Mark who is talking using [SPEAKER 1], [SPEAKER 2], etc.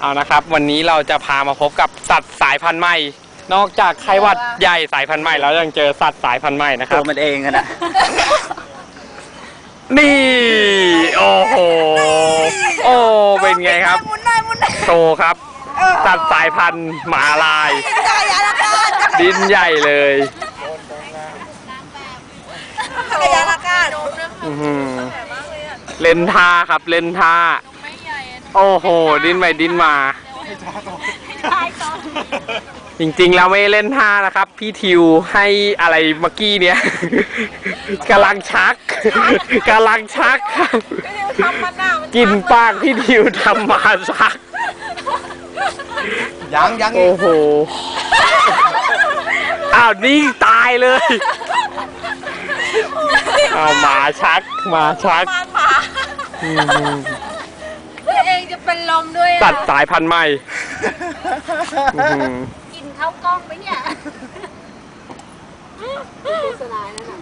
[SPEAKER 1] เอานะครับวันนี้เราจะพามาพบกับสัตว์สายพันธุ์ใหม่ นอกจากไข้หวัดใหญ่สายพันธุ์ใหม่แล้วยังเจอสัตว์สายพันธุ์ใหม่นะค
[SPEAKER 2] ตั
[SPEAKER 1] รั
[SPEAKER 2] ว
[SPEAKER 1] บ
[SPEAKER 2] มันเองอะนะ
[SPEAKER 1] นี่ โอ้โห โอ้เป็นไงครับ
[SPEAKER 3] มุนได้มุนได้
[SPEAKER 1] โตครับสัตว์สายพันธุ์หมาลาย
[SPEAKER 3] ใจยาละกัน
[SPEAKER 1] ดินใหญ่เลย
[SPEAKER 3] จักรยานละกัน
[SPEAKER 1] อื้อหือเล่นท่าครับเล่นท่า โอ้โห ดินไปดินมาจริงๆ แล้วไม่เล่นท่านะครับ พี่ทิวให้อะไรเมื่อกี้เนี่ย กำลังชักกำลังชักครับ
[SPEAKER 3] ทำมันหน้ามัน
[SPEAKER 1] กินปากพี่ทิวทำมาชัก
[SPEAKER 2] ยังยังอี
[SPEAKER 1] โอ้
[SPEAKER 2] ก
[SPEAKER 1] โห อ้าวนี่ตายเลยเอาหมาชักหมาชัก
[SPEAKER 3] มันหมา
[SPEAKER 1] อืม
[SPEAKER 4] ตัว เองจะเป็นลมด้วย
[SPEAKER 1] ตั
[SPEAKER 4] อะ
[SPEAKER 1] ดสายพันธุ์ใหม่อื้อหือ
[SPEAKER 4] กินข้าวกล้องไปเนี่ย โฆษณานั่นน่ะ